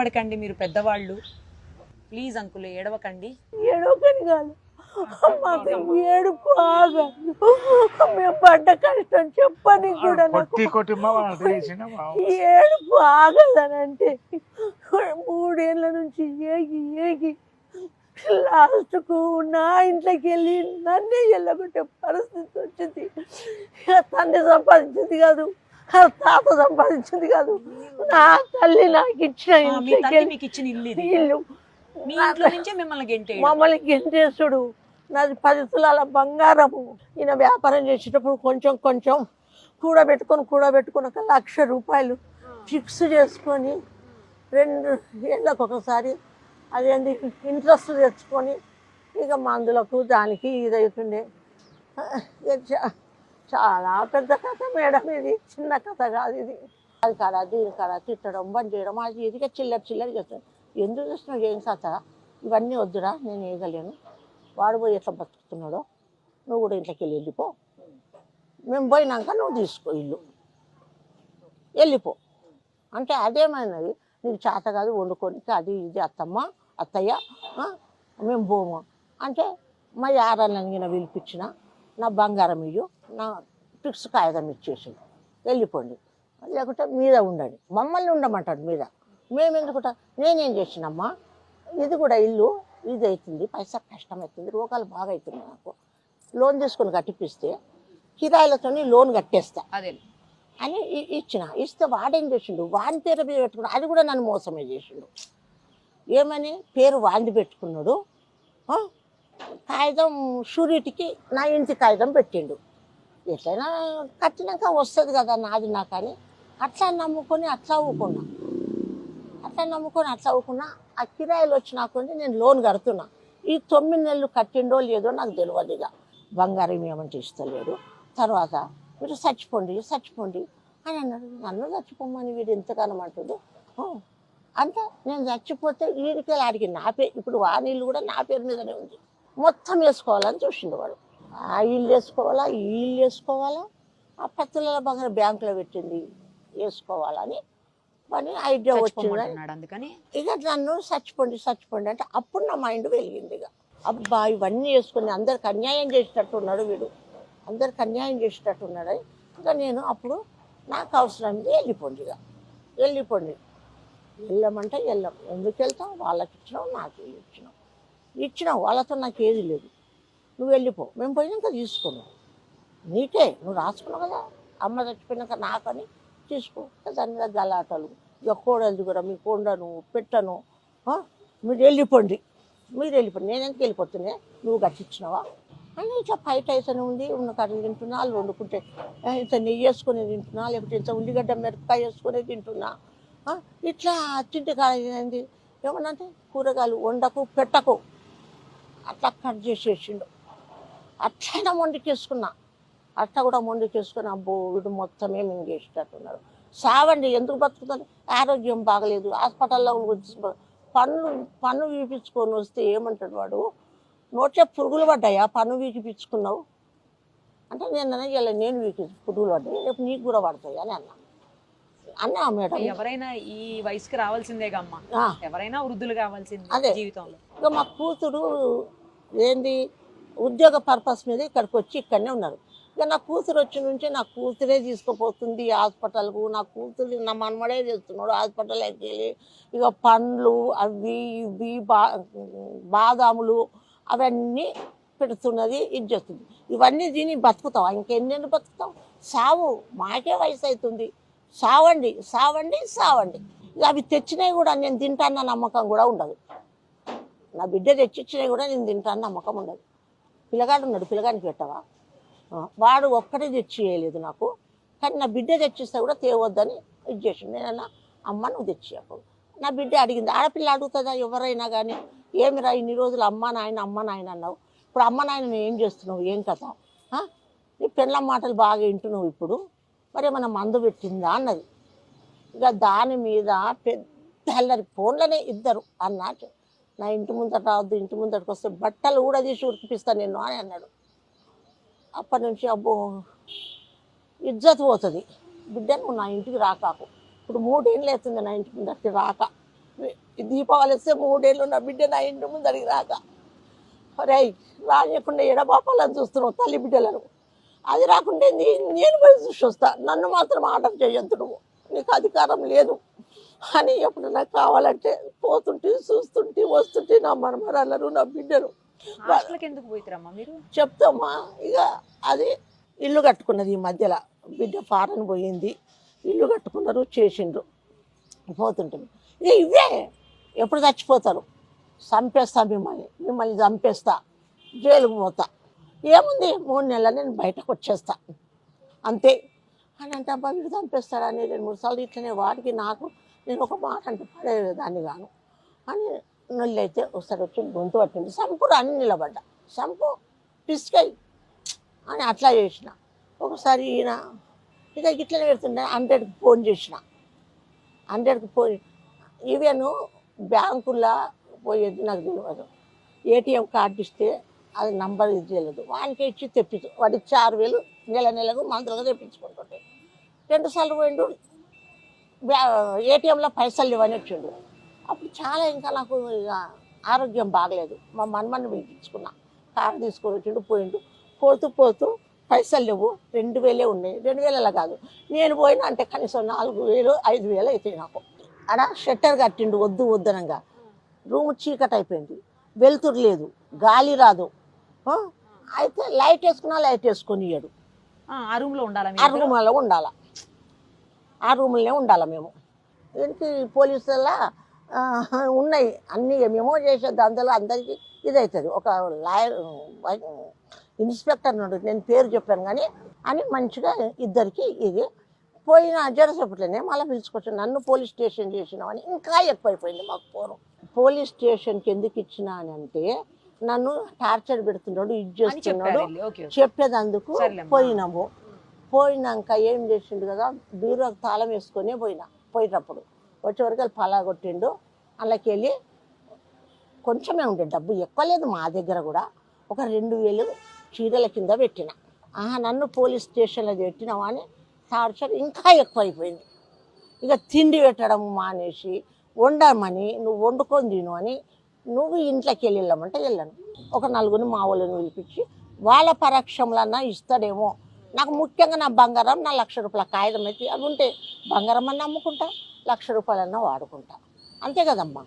పడకండి మీరు పెద్దవాళ్ళు? ప్లీజ్ అంకుల్ ఏడవకండి. ఏడవకని కాదు. మాకు ఏడుపు ఆగదు. మేము పడ్డ కష్టం చెప్పని కూడా ఏడుపు ఆగదనంటే మూడేళ్ళ నుంచి ఏగి ఏగి లాస్ట్కు నా ఇంట్లోకి వెళ్ళి నన్నే వెళ్ళగొట్టే పరిస్థితి వచ్చింది. తండ్రి సంపాదించింది కాదు. తాత సంపాదించింది కాదు. నా తల్లి నాకు ఇచ్చిన ఇచ్చిన ఇల్లు మిమ్మల్ని గెంటేసుడు. నాది పది తులాల బంగారము. ఈయన వ్యాపారం చేసేటప్పుడు కొంచెం కొంచెం కూడబెట్టుకొని కూడబెట్టుకొని ఒక లక్ష రూపాయలు ఫిక్స్ చేసుకొని రెండు ఏళ్ళకు ఒకసారి అదేంటి ఇంట్రెస్ట్ తెచ్చుకొని ఇక మందులకు దానికి ఇది అవుతుండే. చాలా పెద్ద కథ మేడం ఇది. చిన్న కథ కాదు ఇది. అది కాడ దీని కాడ తిట్టడం బంద్ చేయడం అది ఇదిగా చిల్లర చిల్లర చేస్తాను ఎందుకు చేస్తున్నావు ఏం కథ ఇవన్నీ వద్దురా నేను వేయగలేను వాడు పోయి ఎట్లా బతుకుతున్నాడో? నువ్వు కూడా ఇంట్లోకి వెళ్ళి వెళ్ళిపో. మేము పోయినాక నువ్వు తీసుకో ఇల్లు. వెళ్ళిపో. అంటే అదేమైనది? నీకు చేత కాదు వండుకోనికి అది ఇది అత్తమ్మ అత్తయ్య మేము పోము. అంటే మా యారాన్ని నేను పిలిపించిన నా బంగారం ఇయ్యు నా ఫిక్స్ కాగితం ఇచ్చేసి వెళ్ళిపోండి. లేకుంటే మీద ఉండండి. మమ్మల్ని ఉండమంటాడు మీద. మేము ఎందుకుంట నేనేం చేసినమ్మా? ఇది కూడా ఇల్లు ఇది అవుతుంది పైసా కష్టం అవుతుంది రోగాలు బాగా అవుతున్నాయి నాకు. లోన్ తీసుకొని కట్టిపిస్తే కిరాయిలతోని లోన్ కట్టేస్తా. అదే. అని ఇచ్చిన. ఇస్తే వాడేం చేసిండు? వాని పేరు మీద పెట్టుకున్నాడు. అది కూడా నన్ను మోసమే చేసిండు. ఏమని? పేరు వాంది పెట్టుకున్నాడు? కాగితం షూరిటీకి నా ఇంటి కాగితం పెట్టిండు. ఎట్లయినా కట్టినాక వస్తుంది కదా నాది నాకు అని. అట్లా నమ్ముకొని అట్లా ఊకున్నా. అట్లా నమ్ముకొని అట్లా ఊకున్నా. ఆ కిరాయిలు వచ్చినా నేను లోన్ కడుతున్నా. ఈ తొమ్మిది నెలలు కట్టిండో లేదో నాకు తెలియదు ఇక. బంగారం ఏమంటే ఇస్తలేడు తర్వాత మీరు చచ్చిపోండి చచ్చిపోండి అని అన్నాడు. నన్ను చచ్చిపోమని వీడు ఎంతగానో అంటుడు. అంటే నేను చచ్చిపోతే వీడికి ఆడికి నా పేరు ఇప్పుడు ఆ నీళ్ళు కూడా నా పేరు మీదనే ఉంది. మొత్తం వేసుకోవాలని చూసిండు వాడు. ఆ ఇల్లు వేసుకోవాలా ఈ ఇల్లు వేసుకోవాలా? ఆ పత్తుల బంగారం బ్యాంకులో పెట్టింది వేసుకోవాలని. అని ఐడియా వచ్చిందని. ఇక నన్ను చచ్చిపోండి చచ్చిపోండి అంటే అప్పుడు నా మైండ్ వెలిగింది ఇక. అబ్బా ఇవన్నీ వేసుకుని అందరికి అన్యాయం చేసేటట్టు ఉన్నాడు వీడు. అందరికి అన్యాయం చేసేటట్టు ఉన్నాడు ఇక నేను అప్పుడు నాకు అవసరం వెళ్ళిపోండి ఇక. వెళ్ళిపోండి. వెళ్ళమంటే వెళ్ళాం. ఎందుకు వెళ్తాం? వాళ్ళకి ఇచ్చినావు నాకు ఇచ్చినావు ఇచ్చినావు వాళ్ళతో నాకు ఏది లేదు. నువ్వు వెళ్ళిపో. మేము పోయినాక తీసుకున్నావు నీకే నువ్వు రాసుకున్నావు కదా? అమ్మ చచ్చిపోయినాక నాకని తీసుకో. దాని మీద గలాటలు. ఇక కోడలు కూడా మీ కొండను పెట్టను. మీరు వెళ్ళిపోండి. మీరు వెళ్ళిపోండి. నేను ఎందుకు వెళ్ళిపోతున్నా? నువ్వు గట్టించినావా అని ఇంకా ఫైట్ అయితేనే ఉంది. ఉన్న కర్రలు తింటున్నా వాళ్ళు వండుకుంటే ఇంత నెయ్యి వేసుకొని తింటున్నా లేకపోతే ఇంత ఉల్లిగడ్డ మిరపకాయ వేసుకొని తింటున్నా. ఇట్లా తింటే కాదు ఏమన్నంటే కూరగాయలు వండకు పెట్టకు. అట్లా కట్ చేసేసిండు. అట్లయినా మొండికేసుకున్నా అట్లా కూడా మొండికేసుకుని అబ్బో వీడు మొత్తమే మింగేసేటట్టున్నాడు. సావండి ఎందుకు బతుకుతాను ఆరోగ్యం బాగలేదు. హాస్పిటల్లో వచ్చి పన్ను పన్ను వీపించుకొని వస్తే ఏమంటాడు వాడు? నోట్లో పురుగులు పడ్డాయా? పన్ను వీకిపించుకున్నావు అంటే నేను అన్నా, నేను వీకి పురుగులు పడ్డాయి. రేపు నీకు కూడా పడతాయి అని అన్నా. అన్నా మేడం. ఎవరైనా ఈ వయసుకి రావాల్సిందేగా అమ్మ. ఎవరైనా వృద్ధులు కావాల్సిందే అదే. జీవితంలో. ఇక మా కూతురు ఏంది? ఉద్యోగ పర్పస్ మీద ఇక్కడికి వచ్చి ఇక్కడనే ఉన్నారు. ఇక నా కూతురు వచ్చి నుంచి నా కూతురే తీసుకుపోతుంది హాస్పిటల్కు. నా కూతురు నా మనమడే చేస్తున్నాడు హాస్పిటల్కి వెళ్ళి ఇక పండ్లు అవి ఇవి బా బాదాములు అవన్నీ పెడుతున్నది ఇది చేస్తుంది. ఇవన్నీ తిని బతుకుతాం ఇంకెన్నెన్ని బతుకుతాం సావు. మాకే వయసు అవుతుంది సావండి సావండి సావండి. ఇక అవి తెచ్చినవి కూడా నేను తింటాన్న నమ్మకం కూడా ఉండదు. నా బిడ్డ తెచ్చిచ్చినా కూడా నేను తింటాను నమ్మకం ఉండదు. పిల్లగాడు ఉన్నాడు పిల్లగానికి పెట్టవా? వాడు ఒక్కటే తెచ్చి చేయలేదు నాకు. కానీ నా బిడ్డ తెచ్చిస్తే కూడా తేవద్దని ఇది చేసిండు. నేను అమ్మ నువ్వు తెచ్చియకు. నా బిడ్డ అడిగింది ఆడపిల్ల అడుగుతుందా ఎవరైనా కానీ ఏమిరా ఇన్ని రోజులు అమ్మ నాయన అమ్మ నాయన అన్నావు. ఇప్పుడు అమ్మ నాయన నువ్వు ఏం చేస్తున్నావు? ఏం కథ? నీ పిల్ల మాటలు బాగా వింటున్నావు ఇప్పుడు. మరి ఏమైనా మందు పెట్టిందా? అన్నది. ఇక దాని మీద పెద్ద అల్లరి ఫోన్లనే ఇద్దరు అన్నట్టు నా ఇంటి ముందట రావద్దు ఇంటి ముందటకు వస్తే బట్టలు కూడా తీసి ఉరికిపిస్తాను నేను అని అన్నాడు. అప్పటి నుంచి అబ్బో ఇజ్జత్ పోతుంది. బిడ్డ నువ్వు నా ఇంటికి రాకాకు. ఇప్పుడు మూడేళ్ళు అవుతుంది నా ఇంటి ముందరికి రాక. దీపావళి వస్తే మూడేళ్ళు నా బిడ్డ నా ఇంటి ముందరికి రాక. రై రానియకుండా ఎడబాపాలని చూస్తున్నావు తల్లి బిడ్డలను? అది రాకుంటే నేను పోయి చూసి వస్తా. నన్ను మాత్రం ఆర్డర్ చేయొద్దు నువ్వు. నీకు అధికారం లేదు. అని ఎప్పుడు నాకు కావాలంటే పోతుంటే చూస్తుంటే వస్తుంటే నా మనమరాలను నా బిడ్డను ఎందుకు మీరు? చెప్తామా? ఇక అది ఇల్లు కట్టుకున్నది ఈ మధ్యలో. బిడ్డ ఫారెన్ పోయింది. ఇల్లు కట్టుకున్నారు చేసిండ్రు. పోతుంటుంది. ఇక ఇవే ఎప్పుడు చచ్చిపోతారు? చంపేస్తా మిమ్మల్ని. మిమ్మల్ని చంపేస్తా. జైలుకు పోతా. ఏముంది? మూడు నెలలు నేను బయటకు వచ్చేస్తా. అంతే. అని అంటే అబ్బా వీడు చంపేస్తాడని రెండు మూడు సార్లు ఇట్లనే వాడికి నాకు నేను ఒక మాట అంటే పడేదాన్ని కాను అని నొల్లైతే ఒకసారి వచ్చి గొంతు పట్టింది. సంపురు అని నిలబడ్డా. సంపు పిసికై అని అట్లా చేసిన. ఒకసారి ఈయన ఇక ఇట్లనే పెడుతుండే. హండ్రెడ్కి ఫోన్ చేసిన. హండ్రెడ్కి ఫోన్ ఈవెను బ్యాంకుల్లో పోయేది నాకు తెలియదు ఏటీఎం కార్డు ఇస్తే అది నంబర్ ఇది తెలియదు వానికి ఇచ్చి తెప్పించు వాడికి ఆరు వేలు నెల నెలకు మంత్రులుగా తెప్పించుకుంటుంటే రెండు సార్లు పోయిండు. ఏటీఎంలో పైసలు ఇవ్వని వచ్చిండు అప్పుడు చాలా ఇంకా నాకు ఇక ఆరోగ్యం బాగలేదు. మా మనమని పిలిపించుకున్నా. కారు తీసుకొని వచ్చిండు పోయిండు. పోతూ పోతూ పైసలు లేవు. రెండు వేలే ఉన్నాయి. రెండు వేలలో కాదు. నేను పోయినా అంటే కనీసం నాలుగు వేలు ఐదు వేలు అవుతాయి నాకు. అక్కడ షట్టర్ కట్టిండు వద్దు వద్దనంగా. రూమ్ చీకటి అయిపోయింది. వెలుతురు లేదు. గాలి రాదు? అయితే లైట్ వేసుకున్నా లైట్ వేసుకొని ఇయ్యడు. ఆ, ఆ రూమ్లో ఉండాలా ఆ రూమ్లో ఉండాల. ఆ రూమ్లోనే ఉండాలి మేము? దీనికి పోలీసుల ఉన్నాయి. అన్ని మేము చేసేది. అందులో అందరికీ ఇది అవుతుంది ఒక లాయర్ ఇన్స్పెక్టర్ నుండి నేను పేరు చెప్పాను కానీ అని మంచిగా ఇద్దరికి ఇది పోయిన జరసేపట్లోనే మళ్ళీ పిలుచుకొచ్చి నన్ను పోలీస్ స్టేషన్ చేసినామని ఇంకా ఎక్కువైపోయింది మాకు పూర్వం పోలీస్ స్టేషన్కి ఎందుకు ఇచ్చినా అని అంటే నన్ను టార్చర్ పెడుతున్నాడు ఇది చేస్తున్నాడు. చెప్పేదందుకు. పోయినాము. పోయినాక ఏం చేసిండు కదా బీరువాకు తాళం వేసుకొని పోయినా పోయేటప్పుడు. వచ్చేవరకు వాళ్ళు పలా కొట్టిండు. అందులోకి వెళ్ళి కొంచెమే ఉండే డబ్బు ఎక్కువ లేదు మా దగ్గర కూడా. ఒక రెండు వేలు చీరల కింద పెట్టిన. ఆహా నన్ను పోలీస్ స్టేషన్లో పెట్టినావా అని టార్చర్ ఇంకా ఎక్కువైపోయింది. ఇక తిండి పెట్టడం మానేసి వండమని నువ్వు వండుకొని తిను అని నువ్వు ఇంట్లోకి వెళ్ళి వెళ్ళమంటే వెళ్ళను. ఒక నలుగురిని మా వాళ్ళని పిలిపించి వాళ్ళ పరక్షంలన్నా ఇస్తాడేమో నాకు ముఖ్యంగా నా బంగారం నా లక్ష రూపాయల కాగితం అయితే అవి ఉంటే బంగారం అన్న అమ్ముకుంటా లక్ష రూపాయలన్నా వాడుకుంటా. అంతే కదమ్మా.